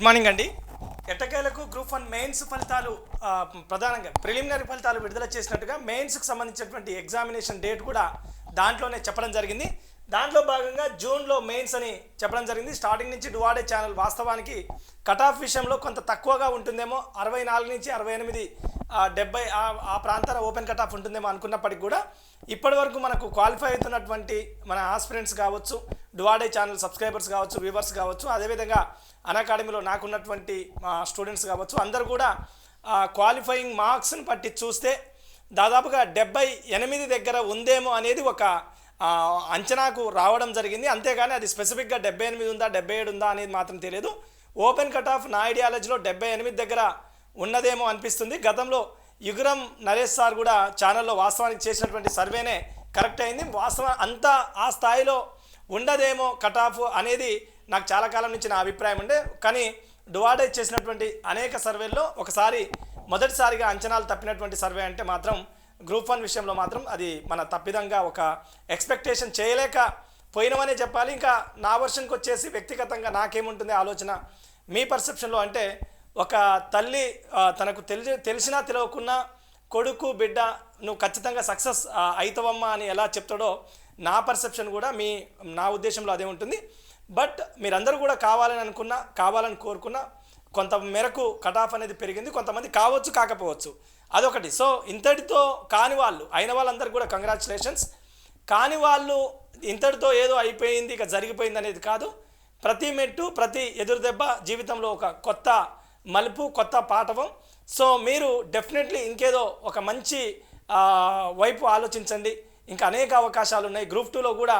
Good morning అండి. ఎట్టకేలకు group one mains ఫలితాలు ప్రధానంగా ప్రిలిమినరీ ఫలితాలు విడుదల చేసినట్టుగా మెయిన్స్కి సంబంధించినటువంటి ఎగ్జామినేషన్ డేట్ కూడా దాంట్లోనే చెప్పడం జరిగింది. దాంట్లో భాగంగా జూన్లో మెయిన్స్ అని చెప్పడం జరిగింది. స్టార్టింగ్ నుంచి డువాడే ఛానల్ వాస్తవానికి కట్ ఆఫ్ విషయంలో కొంత తక్కువగా ఉంటుందేమో అరవై నాలుగు నుంచి అరవై ఎనిమిది డెబ్బై ఆ- ప్రాంతాల ఓపెన్ కట్ ఆఫ్ ఉంటుందేమో అనుకున్నప్పటికి కూడా ఇప్పటి వరకు మనకు క్వాలిఫై అవుతున్నటువంటి మన ఆస్పిరెంట్స్ కావచ్చు డువాడే ఛానల్ సబ్స్క్రైబర్స్ కావచ్చు వ్యూవర్స్ కావచ్చు అదేవిధంగా అన్ అకాడమీలో నాకున్నటువంటి స్టూడెంట్స్ కావచ్చు అందరూ కూడా క్వాలిఫైయింగ్ మార్క్స్ని పట్టి చూస్తే దాదాపుగా డెబ్బై ఎనిమిది దగ్గర ఉందేమో అనేది ఒక అంచనాకు రావడం జరిగింది. అంతేగాని అది స్పెసిఫిక్గా డెబ్బై ఎనిమిది ఉందా డెబ్బై ఏడు ఉందా అనేది మాత్రం తెలియదు. ఓపెన్ కట్ ఆఫ్ నా ఐడియాలజీలో డెబ్బై ఎనిమిది దగ్గర ఉన్నదేమో అనిపిస్తుంది. గతంలో యుగురం నరేష్ సార్ కూడా ఛానల్లో వాస్తవానికి చేసినటువంటి సర్వేనే కరెక్ట్ అయింది. వాస్తవం అంతా ఆ స్థాయిలో ఉండదేమో కట్ ఆఫ్ అనేది నాకు చాలా కాలం నుంచి నా అభిప్రాయం ఉండే. కానీ డువాడే చేసినటువంటి అనేక సర్వేల్లో ఒకసారి మొదటిసారిగా అంచనాలు తప్పినటువంటి సర్వే అంటే మాత్రం గ్రూప్ వన్ విషయంలో మాత్రం అది మన తప్పిదంగా ఒక ఎక్స్పెక్టేషన్ చేయలేక పోయినామనే చెప్పాలి. ఇంకా నా వర్షన్కి వచ్చేసి వ్యక్తిగతంగా నాకేముంటుంది ఆలోచన? మీ పర్సెప్షన్లో అంటే ఒక తల్లి తనకు తెలిసి తెలిసినా తెలియకున్నా కొడుకు బిడ్డ నువ్వు ఖచ్చితంగా సక్సెస్ అవుతావమ్మా అని ఎలా చెప్తాడో నా పర్సెప్షన్ కూడా మీ నా ఉద్దేశంలో అదే ఉంటుంది. బట్ మీరందరూ కూడా కావాలని అనుకున్నా కావాలని కోరుకున్నా కొంత మేరకు కటాఫ్ అనేది పెరిగింది. కొంతమంది కావచ్చు కాకపోవచ్చు. అదొకటి. సో ఇంతటితో కాని వాళ్ళు అయిన వాళ్ళందరికీ కూడా కంగ్రాచులేషన్స్ కాని వాళ్ళు ఇంతటితో ఏదో అయిపోయింది ఇక జరిగిపోయింది అనేది కాదు. ప్రతి మెట్టు ప్రతి ఎదురుదెబ్బ జీవితంలో ఒక కొత్త మలుపు కొత్త పాఠవం. సో మీరు డెఫినెట్లీ ఇంకేదో ఒక మంచి వైపు ఆలోచించండి. ఇంకా అనేక అవకాశాలు ఉన్నాయి. గ్రూప్ టూలో కూడా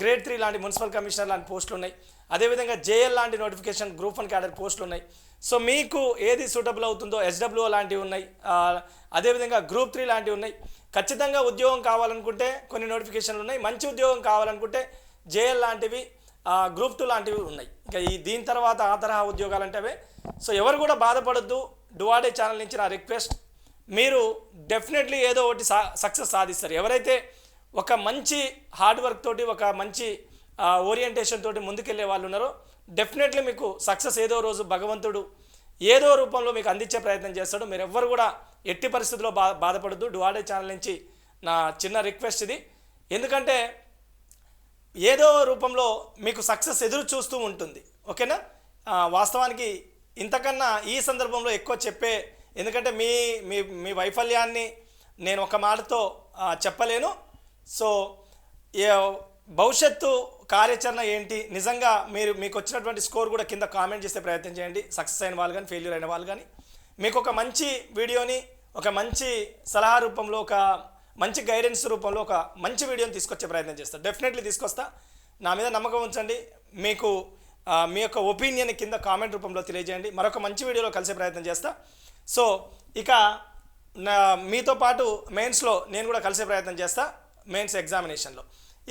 గ్రేడ్ త్రీ లాంటి మున్సిపల్ కమిషనర్ లాంటి పోస్టులు ఉన్నాయి. అదేవిధంగా జేఎల్ లాంటి నోటిఫికేషన్ గ్రూప్ వన్ క్యాడర్ పోస్టులు ఉన్నాయి. సో మీకు ఏది సూటబుల్ అవుతుందో ఎస్డబ్ల్యూ లాంటివి ఉన్నాయి. అదేవిధంగా గ్రూప్ త్రీ లాంటివి ఉన్నాయి. ఖచ్చితంగా ఉద్యోగం కావాలనుకుంటే కొన్ని నోటిఫికేషన్లు ఉన్నాయి. మంచి ఉద్యోగం కావాలనుకుంటే జేఎల్ లాంటివి గ్రూప్ టూ లాంటివి ఉన్నాయి. ఇంకా ఈ దీని తర్వాత ఆ తరహా ఉద్యోగాలు అంటే అవే. సో ఎవరు కూడా బాధపడద్దు. డువాడే ఛానల్ నుంచి నా రిక్వెస్ట్ మీరు డెఫినెట్లీ ఏదో ఒకటి సా సక్సెస్ సాధిస్తారు. ఎవరైతే ఒక మంచి హార్డ్ వర్క్ తోటి ఒక మంచి ఓరియంటేషన్ తోటి ముందుకెళ్ళే వాళ్ళు ఉన్నారో. డెఫినెట్లీ మీకు సక్సెస్ ఏదో రోజు భగవంతుడు ఏదో రూపంలో మీకు అందించే ప్రయత్నం చేస్తాడు. మీరు ఎవ్వరు కూడా ఎట్టి పరిస్థితుల్లో బా బాధపడద్దు. డువాడే ఛానల్ నుంచి నా చిన్న రిక్వెస్ట్ ఇది. ఎందుకంటే ఏదో రూపంలో మీకు సక్సెస్ ఎదురు చూస్తూ ఉంటుంది. ఓకేనా? వాస్తవానికి ఇంతకన్నా ఈ సందర్భంలో ఎక్కువ చెప్పే ఎందుకంటే మీ మీ మీ వైఫల్యాన్ని నేను ఒక మాటతో చెప్పలేను. సో భవిష్యత్తు కార్యాచరణ ఏంటి? నిజంగా మీరు మీకు వచ్చినటువంటి స్కోర్ కూడా కింద కామెంట్ చేసే ప్రయత్నం చేయండి. సక్సెస్ అయిన వాళ్ళు కానీ ఫెయిల్యూర్ అయిన వాళ్ళు కానీ. మీకు ఒక మంచి వీడియోని ఒక మంచి సలహా రూపంలో ఒక మంచి గైడెన్స్ రూపంలో ఒక మంచి వీడియోని తీసుకొచ్చే ప్రయత్నం చేస్తాను డెఫినెట్లీ తీసుకొస్తా. నా మీద నమ్మకం ఉంచండి. మీకు మీ యొక్క ఒపీనియన్ కింద కామెంట్ రూపంలో తెలియజేయండి. మరొక మంచి వీడియోలో కలిసే ప్రయత్నం చేస్తా. సో ఇక నా మీతో పాటు మెయిన్స్లో నేను కూడా కలిసే ప్రయత్నం చేస్తా. మెయిన్స్ ఎగ్జామినేషన్లో.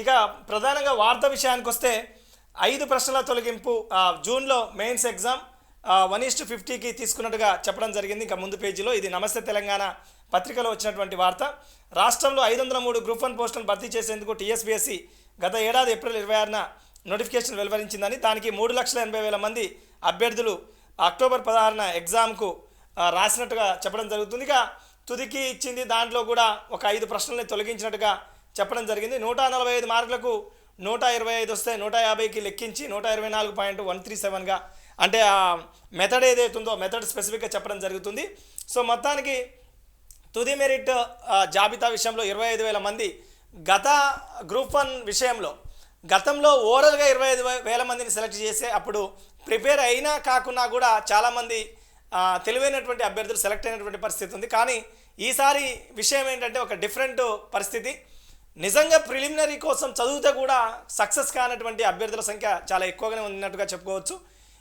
ఇక ప్రధానంగా వార్త విషయానికి వస్తే ఐదు ప్రశ్నల తొలగింపు జూన్లో మెయిన్స్ ఎగ్జామ్ వన్ ఈస్ట్ ఫిఫ్టీకి తీసుకున్నట్టుగా చెప్పడం జరిగింది. ఇంకా ముందు పేజీలో ఇది నమస్తే తెలంగాణ పత్రికలో వచ్చినటువంటి వార్త. రాష్ట్రంలో ఐదు వందల మూడు గ్రూప్ వన్ పోస్టులను భర్తీ చేసేందుకు టీఎస్బీఎస్సీ గత ఏడాది ఏప్రిల్ ఇరవై ఆరున నోటిఫికేషన్ వెలువరించిందని దానికి మూడు లక్షల ఎనభై వేల మంది అభ్యర్థులు అక్టోబర్ పదహారున ఎగ్జామ్కు రాసినట్టుగా చెప్పడం జరుగుతుంది. ఇక తుదికి ఇచ్చింది దాంట్లో కూడా ఒక ఐదు ప్రశ్నల్ని తొలగించినట్టుగా చెప్పడం జరిగింది. నూట నలభై ఐదు మార్కులకు నూట ఇరవై ఐదు వస్తే నూట యాభైకి లెక్కించి నూట ఇరవై నాలుగు పాయింట్ వన్ త్రీ సెవెన్గా అంటే ఆ మెథడ్ ఏదైతుందో మెథడ్ స్పెసిఫిక్గా చెప్పడం జరుగుతుంది. సో మొత్తానికి తుది మెరిట్ జాబితా విషయంలో ఇరవై ఐదు వేల మంది గత గ్రూప్ వన్ విషయంలో గతంలో ఓవరాల్గా ఇరవై ఐదు వేల మందిని సెలెక్ట్ చేసే అప్పుడు ప్రిపేర్ అయినా కాకున్నా కూడా చాలామంది తెలివైనటువంటి అభ్యర్థులు సెలెక్ట్ అయినటువంటి పరిస్థితి ఉంది. కానీ ఈసారి విషయం ఏంటంటే ఒక డిఫరెంట్ పరిస్థితి. నిజంగా ప్రిలిమినరీ కోసం చదివితే కూడా సక్సెస్ కానటువంటి అభ్యర్థుల సంఖ్య చాలా ఎక్కువగానే ఉన్నట్టుగా చెప్పుకోవచ్చు.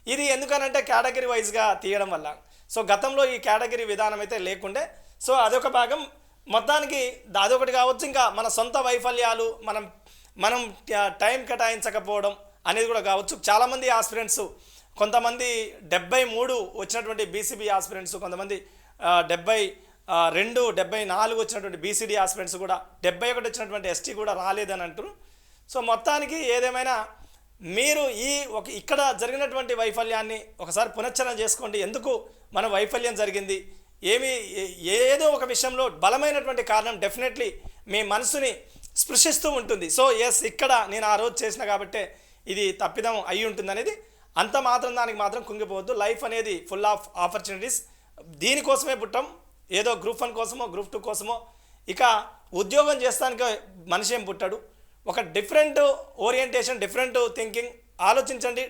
ఇది ఎందుకనంటే కేటగిరీ వైజ్గా తీయడం వల్ల. సో గతంలో ఈ కేటగిరీ విధానం అయితే లేకుండే. సో అదొక భాగం. మొత్తానికి అదొకటి కావచ్చు ఇంకా మన సొంత వైఫల్యాలు మనం మనం టైం కేటాయించకపోవడం అనేది కూడా కావచ్చు. చాలామంది ఆస్పిరెంట్స్ కొంతమంది డెబ్బై మూడు వచ్చినటువంటి బీసీబీ ఆస్పిరెంట్స్ కొంతమంది డెబ్బై రెండు డెబ్బై నాలుగు వచ్చినటువంటి బీసీడీ ఆస్పిరెంట్స్ కూడా డెబ్బై ఒకటి వచ్చినటువంటి ఎస్టీ కూడా రాలేదని అంటారు సో మొత్తానికి ఏదేమైనా మీరు ఈ ఒక ఇక్కడ జరిగినటువంటి వైఫల్యాన్ని ఒకసారి పునశ్చరణ చేసుకోండి. ఎందుకు మన వైఫల్యం జరిగింది? ఏమి ఏదో ఒక విషయంలో బలమైనటువంటి కారణం డెఫినెట్లీ మీ మనసుని స్పృశిస్తూ ఉంటుంది. సో ఎస్ ఇక్కడ నేను ఆ రోజు చేసిన కాబట్టే ఇది తప్పిదం అయి ఉంటుంది అనేది అంత మాత్రం దానికి మాత్రం కుంగిపోవద్దు. లైఫ్ అనేది ఫుల్ ఆఫ్ ఆపర్చునిటీస్ దీనికోసమే పుట్టాం. ఏదో గ్రూప్ వన్ కోసమో గ్రూప్ టూ కోసమో ఇక ఉద్యోగం చేస్తానికి మనిషి ఏం పుట్టాడు? ఒక డిఫరెంట్ ఓరియంటేషన్ డిఫరెంట్ థింకింగ్ ఆలోచించండి.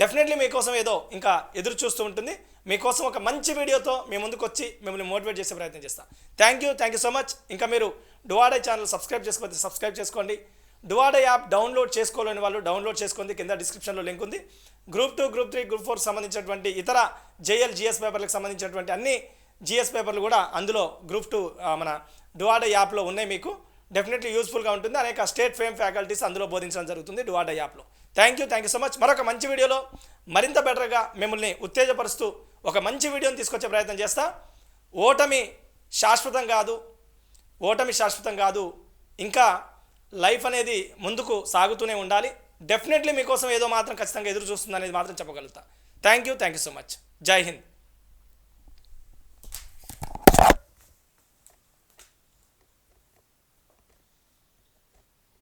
డెఫినెట్లీ మీకోసం ఏదో ఇంకా ఎదురు చూస్తూ ఉంటుంది. మీకోసం ఒక మంచి వీడియోతో మీ ముందుకు వచ్చి మిమ్మల్ని మోటివేట్ చేసే ప్రయత్నం చేస్తాను thank you thank you so much ఇంకా మీరు డువాడే ఛానల్ సబ్స్క్రైబ్ చేసుకోకపోతే సబ్స్క్రైబ్ చేసుకోండి. డువాడే యాప్ డౌన్లోడ్ చేసుకోలేని వాళ్ళు డౌన్లోడ్ చేసుకోండి. కింద డిస్క్రిప్షన్లో లింక్ ఉంది. Group two group three group four సంబంధించినటువంటి ఇతర జేఎల్ జిఎస్ పేపర్లకు సంబంధించినటువంటి అన్ని జిఎస్ పేపర్లు కూడా అందులో గ్రూప్ టూ మన డువాడే యాప్లో ఉన్నాయి మీకు. డెఫినెట్లీ యూస్ఫుల్గా ఉంటుంది. అనేక స్టేట్ ఫేమ్ ఫ్యాకల్టీస్ అందులో బోధించడం జరుగుతుంది డువాడ యాప్లో. Thank you thank you so much మరొక మంచి వీడియోలో మరింత బెటర్గా మిమ్మల్ని ఉత్తేజపరుస్తూ ఒక మంచి వీడియోని తీసుకొచ్చే ప్రయత్నం చేస్తా. ఓటమి శాశ్వతం కాదు. ఓటమి శాశ్వతం కాదు. ఇంకా లైఫ్ అనేది ముందుకు సాగుతూనే ఉండాలి. డెఫినెట్లీ మీకోసం ఏదో మాత్రం ఖచ్చితంగా ఎదురు చూస్తుంది అనేది మాత్రం చెప్పగలుగుతా. Thank you thank you so much Jai Hind